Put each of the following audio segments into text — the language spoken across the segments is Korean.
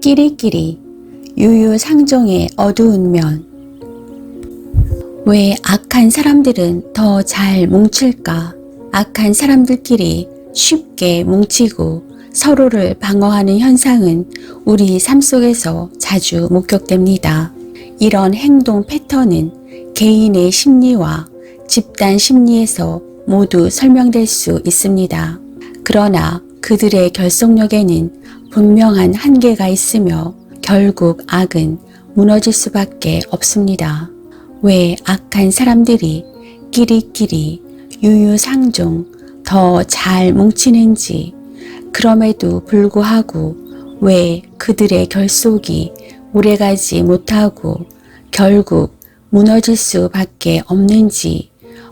끼리끼리 유유상종의 어두운 면. 왜 악한 사람들은 더 잘 뭉칠까? 악한 사람들끼리 쉽게 뭉치고 서로를 방어하는 현상은 우리 삶 속에서 자주 목격됩니다. 이런 행동 패턴은 개인의 심리와 집단 심리에서 모두 설명될 수 있습니다. 그러나 그들의 결속력에는 분명한 한계가 있으며 결국 악은 무너질 수밖에 없습니다. 왜 악한 사람들이 끼리끼리 유유상종 더 잘 뭉치는지 그럼에도 불구하고 왜 그들의 결속이 오래가지 못하고 결국 무너질 수밖에 없는지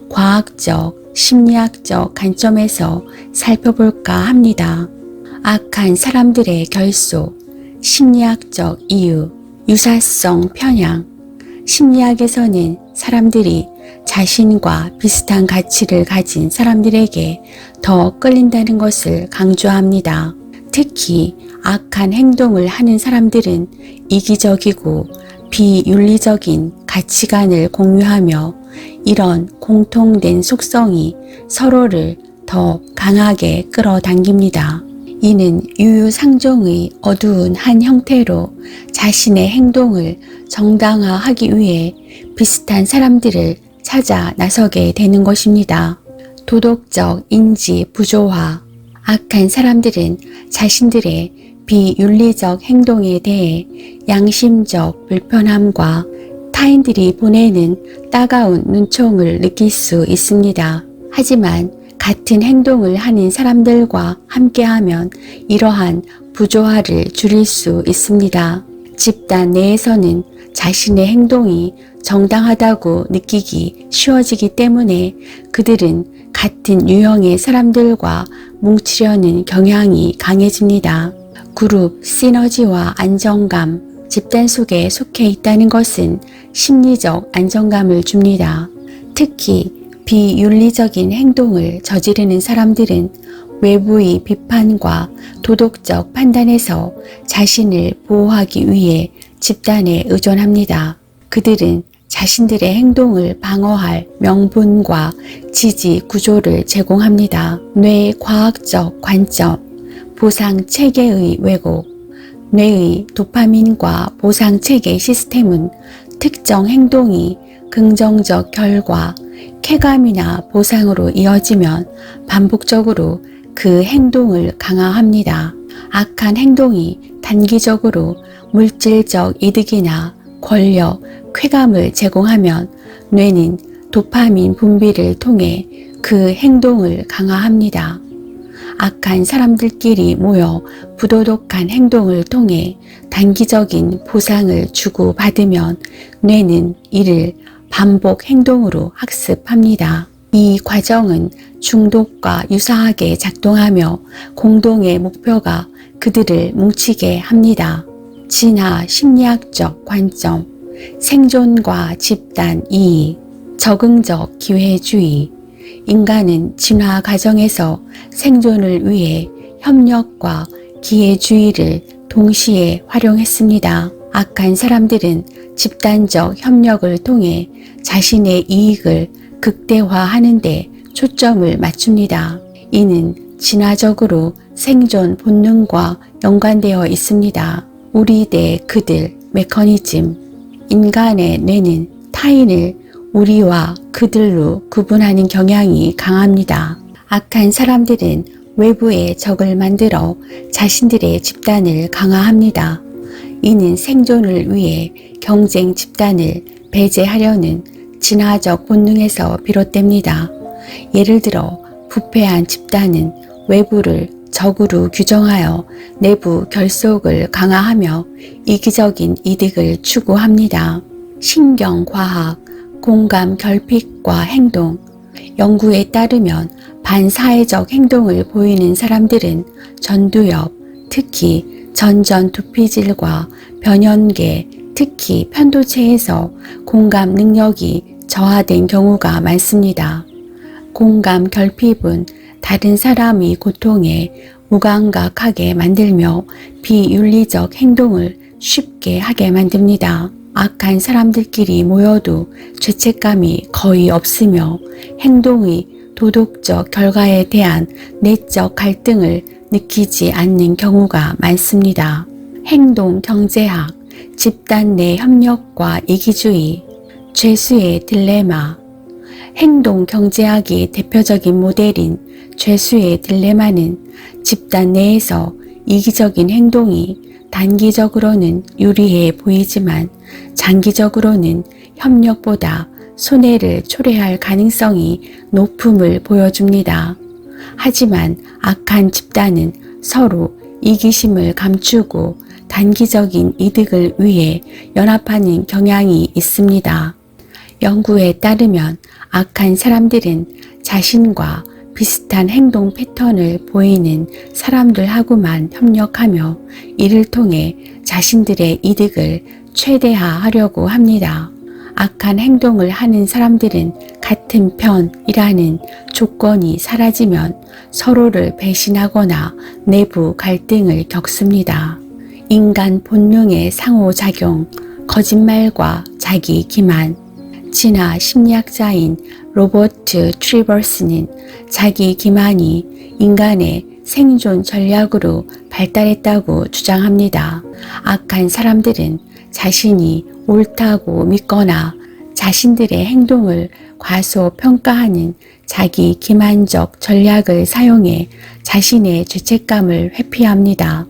과학적, 심리학적 관점에서 살펴볼까 합니다. 악한 사람들의 결속, 심리학적 이유, 유사성 편향. 심리학에서는 사람들이 자신과 비슷한 가치를 가진 사람들에게 더 끌린다는 것을 강조합니다. 특히 악한 행동을 하는 사람들은 이기적이고 비윤리적인 가치관을 공유하며 이런 공통된 속성이 서로를 더 강하게 끌어당깁니다. 이는 유유상종의 어두운 한 형태로 자신의 행동을 정당화하기 위해 비슷한 사람들을 찾아 나서게 되는 것입니다. 도덕적 인지 부조화. 악한 사람들은 자신들의 비윤리적 행동에 대해 양심적 불편함과 타인들이 보내는 따가운 눈총을 느낄 수 있습니다. 하지만 같은 행동을 하는 사람들과 함께하면 이러한 부조화를 줄일 수 있습니다. 집단 내에서는 자신의 행동이 정당하다고 느끼기 쉬워지기 때문에 그들은 같은 유형의 사람들과 뭉치려는 경향이 강해집니다. 그룹 시너지와 안정감, 집단 속에 속해 있다는 것은 심리적 안정감을 줍니다. 특히 비윤리적인 행동을 저지르는 사람들은 외부의 비판과 도덕적 판단에서 자신을 보호하기 위해 집단에 의존합니다. 그들은 자신들의 행동을 방어할 명분과 지지 구조를 제공합니다. 뇌 과학적 관점, 보상 체계의 왜곡, 뇌의 도파민과 보상 체계 시스템은 특정 행동이 긍정적 결과, 쾌감이나 보상으로 이어지면 반복적으로 그 행동을 강화합니다. 악한 행동이 단기적으로 물질적 이득이나 권력, 쾌감을 제공하면 뇌는 도파민 분비를 통해 그 행동을 강화합니다. 악한 사람들끼리 모여 부도덕한 행동을 통해 단기적인 보상을 주고받으면 뇌는 이를 반복 행동으로 학습합니다. 이 과정은 중독과 유사하게 작동하며 공동의 목표가 그들을 뭉치게 합니다. 진화 심리학적 관점, 생존과 집단 이익, 적응적 기회주의, 인간은 진화 과정에서 생존을 위해 협력과 기회주의를 동시에 활용했습니다. 악한 사람들은 집단적 협력을 통해 자신의 이익을 극대화하는데 초점을 맞춥니다. 이는 진화적으로 생존 본능과 연관되어 있습니다. 우리 대 그들 메커니즘. 인간의 뇌는 타인을 우리와 그들로 구분하는 경향이 강합니다. 악한 사람들은 외부의 적을 만들어 자신들의 집단을 강화합니다. 이는 생존을 위해 경쟁 집단을 배제하려는 진화적 본능에서 비롯됩니다. 예를 들어 부패한 집단은 외부를 적으로 규정하여 내부 결속을 강화하며 이기적인 이득을 추구합니다. 신경과학, 공감 결핍과 행동, 연구에 따르면 반사회적 행동을 보이는 사람들은 전두엽, 특히 전전 두피질과 변연계, 특히 편도체에서 공감 능력이 저하된 경우가 많습니다. 공감 결핍은 다른 사람의 고통에 무감각하게 만들며 비윤리적 행동을 쉽게 하게 만듭니다. 악한 사람들끼리 모여도 죄책감이 거의 없으며 행동의 도덕적 결과에 대한 내적 갈등을 느끼지 않는 경우가 많습니다. 행동 경제학, 집단 내 협력과 이기주의, 죄수의 딜레마, 행동 경제학의 대표적인 모델인 죄수의 딜레마는 집단 내에서 이기적인 행동이 단기적으로는 유리해 보이지만 장기적으로는 협력보다 손해를 초래할 가능성이 높음을 보여줍니다. 하지만 악한 집단은 서로 이기심을 감추고 단기적인 이득을 위해 연합하는 경향이 있습니다. 연구에 따르면 악한 사람들은 자신과 비슷한 행동 패턴을 보이는 사람들하고만 협력하며 이를 통해 자신들의 이득을 최대화하려고 합니다. 악한 행동을 하는 사람들은 같은 편이라는 조건이 사라지면 서로를 배신하거나 내부 갈등을 겪습니다. 인간 본능의 상호작용, 거짓말과 자기 기만, 진화 심리학자인 로버트 트리버스는 자기 기만이 인간의 생존 전략으로 발달했다고 주장합니다. 악한 사람들은 자신이 옳다고 믿거나 자신들의 행동을 과소평가하는 자기 기만적 전략을 사용해 자신의 죄책감을 회피합니다.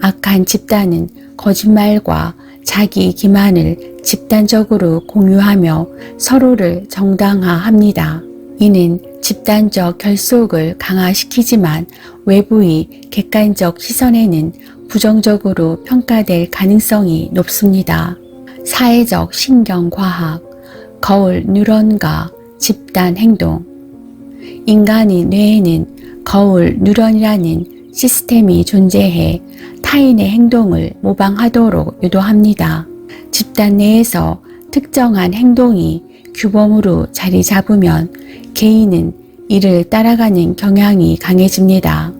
악한 집단은 거짓말과 자기 기만을 집단적으로 공유하며 서로를 정당화합니다. 이는 집단적 결속을 강화시키지만 외부의 객관적 시선에는 부정적으로 평가될 가능성이 높습니다. 사회적 신경과학, 거울 뉴런과 집단 행동 인간의 뇌에는 거울 뉴런이라는 시스템이 존재해 타인의 행동을 모방하도록 유도합니다. 집단 내에서 특정한 행동이 규범으로 자리 잡으면 개인은 이를 따라가는 경향이 강해집니다.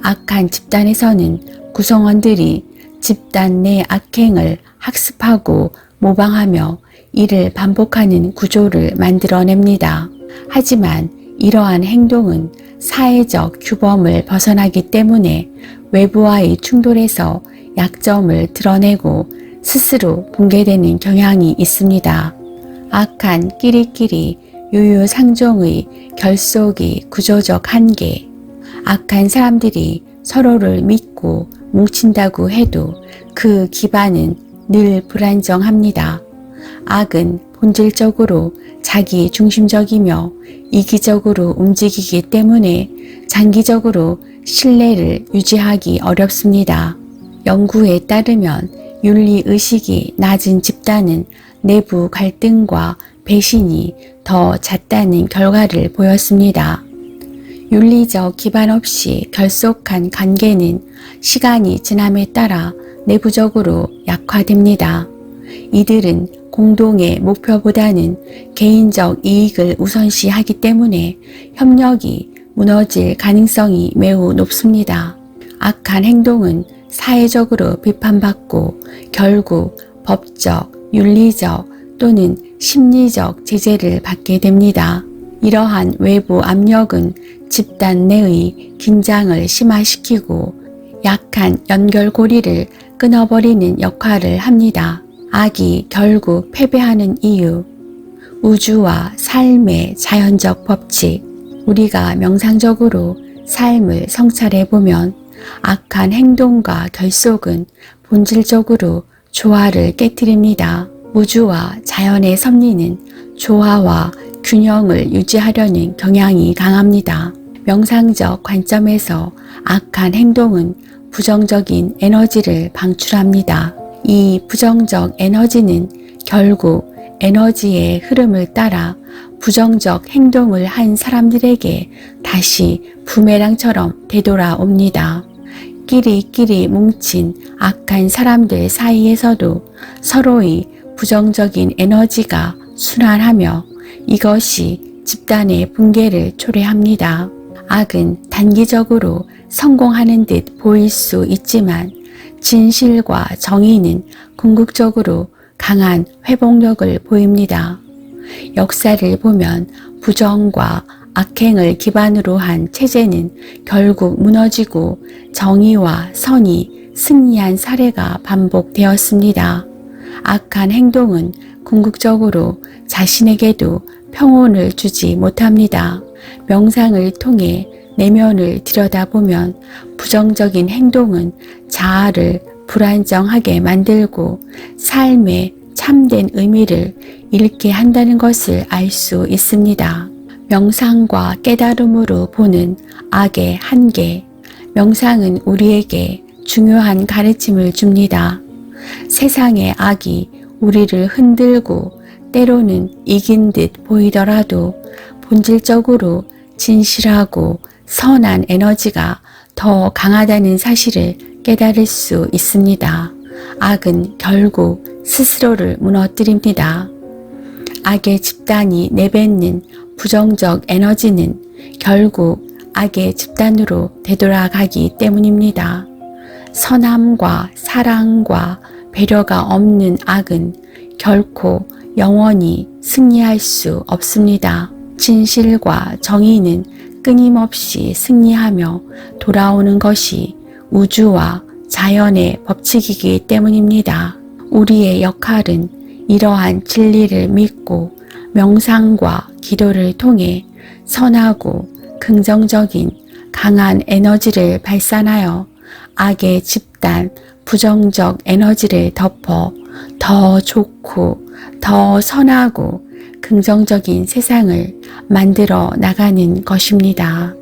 악한 집단에서는 구성원들이 집단 내 악행을 학습하고 모방하며 이를 반복하는 구조를 만들어냅니다. 하지만 이러한 행동은 사회적 규범을 벗어나기 때문에 외부와의 충돌에서 약점을 드러내고 스스로 붕괴되는 경향이 있습니다. 악한 끼리끼리 유유상종의 결속이 구조적 한계. 악한 사람들이 서로를 믿고 뭉친다고 해도 그 기반은 늘 불안정합니다. 악은 본질적으로 자기 중심적이며 이기적으로 움직이기 때문에 장기적으로 신뢰를 유지하기 어렵습니다. 연구에 따르면 윤리의식이 낮은 집단은 내부 갈등과 배신이 더 잦다는 결과를 보였습니다. 윤리적 기반 없이 결속한 관계는 시간이 지남에 따라 내부적으로 약화됩니다. 이들은 공동의 목표보다는 개인적 이익을 우선시하기 때문에 협력이 무너질 가능성이 매우 높습니다. 악한 행동은 사회적으로 비판받고 결국 법적, 윤리적 또는 심리적 제재를 받게 됩니다. 이러한 외부 압력은 집단 내의 긴장을 심화시키고 약한 연결고리를 끊어버리는 역할을 합니다. 악이 결국 패배하는 이유, 우주와 삶의 자연적 법칙, 우리가 명상적으로 삶을 성찰해 보면 악한 행동과 결속은 본질적으로 조화를 깨뜨립니다. 우주와 자연의 섭리는 조화와 균형을 유지하려는 경향이 강합니다. 명상적 관점에서 악한 행동은 부정적인 에너지를 방출합니다. 이 부정적 에너지는 결국 에너지의 흐름을 따라 부정적 행동을 한 사람들에게 다시 부메랑처럼 되돌아옵니다. 끼리끼리 뭉친 악한 사람들 사이에서도 서로의 부정적인 에너지가 순환하며 이것이 집단의 붕괴를 초래합니다. 악은 단기적으로 성공하는 듯 보일 수 있지만 진실과 정의는 궁극적으로 강한 회복력을 보입니다. 역사를 보면 부정과 악행을 기반으로 한 체제는 결국 무너지고 정의와 선이 승리한 사례가 반복되었습니다. 악한 행동은 궁극적으로 자신에게도 평온을 주지 못합니다. 명상을 통해 내면을 들여다보면 부정적인 행동은 자아를 불안정하게 만들고 삶의 참된 의미를 잃게 한다는 것을 알 수 있습니다. 명상과 깨달음으로 보는 악의 한계. 명상은 우리에게 중요한 가르침을 줍니다. 세상의 악이 우리를 흔들고 때로는 이긴 듯 보이더라도 본질적으로 진실하고 선한 에너지가 더 강하다는 사실을 깨달을 수 있습니다. 악은 결국 스스로를 무너뜨립니다. 악의 집단이 내뱉는 부정적 에너지는 결국 악의 집단으로 되돌아가기 때문입니다. 선함과 사랑과 배려가 없는 악은 결코 영원히 승리할 수 없습니다. 진실과 정의는 끊임없이 승리하며 돌아오는 것이 우주와 자연의 법칙이기 때문입니다. 우리의 역할은 이러한 진리를 믿고 명상과 기도를 통해 선하고 긍정적인 강한 에너지를 발산하여 악의 집단, 부정적 에너지를 덮어 더 좋고 더 선하고 긍정적인 세상을 만들어 나가는 것입니다.